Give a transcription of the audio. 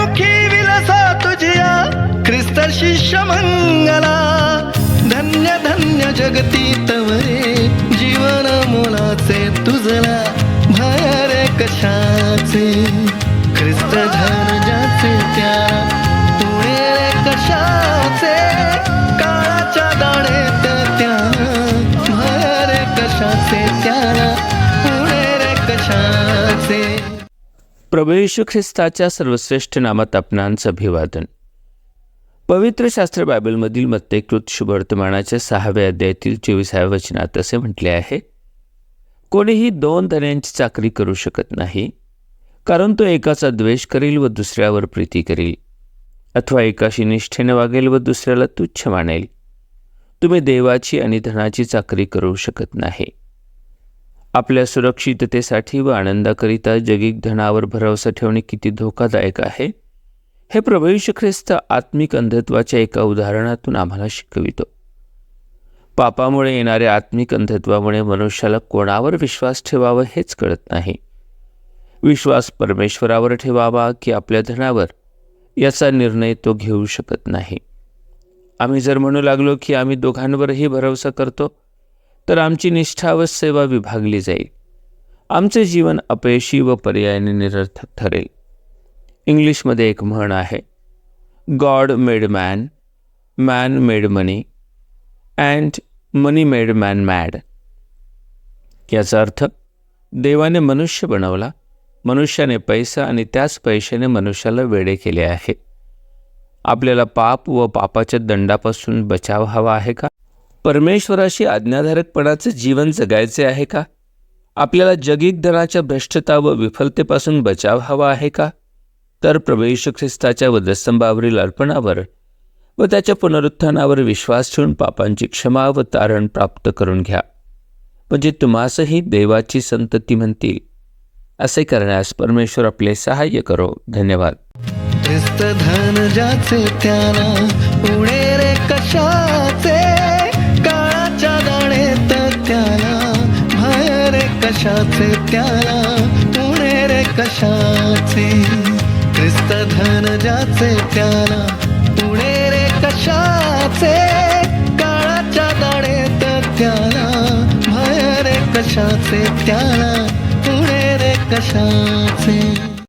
मुखी विलसा तुझिया ख्रिस्त शिष्य मंगला. धन्य धन्य जगती तवरे जीवन मोलाचे तुझला. भय रे कशाचे? ख्रिस्त धन ज्याचे त्या तुळे रे कशाचे? काळाच्या दाणे त्या भय रे कशाचे त्याला पुणे रे कशाचे? प्रभू येशू ख्रिस्ताच्या सर्वश्रेष्ठ नामात आपणांचं अभिवादन पवित्र शास्त्र बायबलमधील मत्तेकृत शुभवर्तमानाच्या सहाव्या अध्यायातील चोवीसाव्या वचनात असे म्हटले आहे कोणीही दोन धन्यांची चाकरी करू शकत नाही कारण तो एकाचा द्वेष करील व दुसऱ्यावर प्रीती करील अथवा एकाशी निष्ठेने वागेल व दुसऱ्याला तुच्छ मानेल. तुम्ही देवाची आणि धनाची चाकरी करू शकत नाही. आपल्या सुरक्षिततेसाठी व आनंदाकरिता जगिक धनावर भरवसा ठेवणे किती धोकादायक आहे? हे प्रभू ख्रिस्त आत्मिक अंधत्वाच्या एका उदाहरणातून आम्हाला शिकवितो. पापामुळे येणाऱ्या आत्मिक अंधत्वामुळे मनुष्याला कोणावर विश्वास ठेवावा हेच कळत नाही. विश्वास परमेश्वरावर ठेवावा की आपल्या धनावर याचा निर्णय तो घेऊ शकत नाही. आम्ही जर म्हणू लागलो की आम्ही दोघांवरही भरवसा करतो तर आमची निष्ठा व सेवा विभागली जाईल. आमचे जीवन अपयशी व पर्यायाने निरर्थक ठरेल. इंग्लिशमध्ये एक म्हण आहे god made man man made money and money made man mad याचा अर्थ देवाने मनुष्य बनवला मनुष्याने पैसा आणि त्याच पैशाने मनुष्याला वेडे केले आहे. आपल्याला पाप व पापाच्या दंडापासून बचाव हवा आहे का? परमेश्वराशी आज्ञाधारकपणाचे जीवन जगायचे आहे का? आपल्याला जगिक धनाच्या भ्रष्टता व विफलतेपासून बचाव हवा आहे का? तर प्रवेश ख्रिस्ताच्या वधस्तंभावरील अर्पणावर व त्याच्या पुनरुत्थानावर विश्वास ठेवून पापांची क्षमा व तारण प्राप्त करून घ्या. म्हणजे तुम्हासही देवाची संतती म्हणतील. असे करण्यास परमेश्वर आपले सहाय्य करो. धन्यवाद. कशाचे त्याला? पुणे रे कशाचे? ख्रिस्त धन ज्याचे त्याला? पुणे रे कशाचे? काळाच्या दाढेत त्याला? भय रे कशाचे त्याला? पुणे रे कशाचे?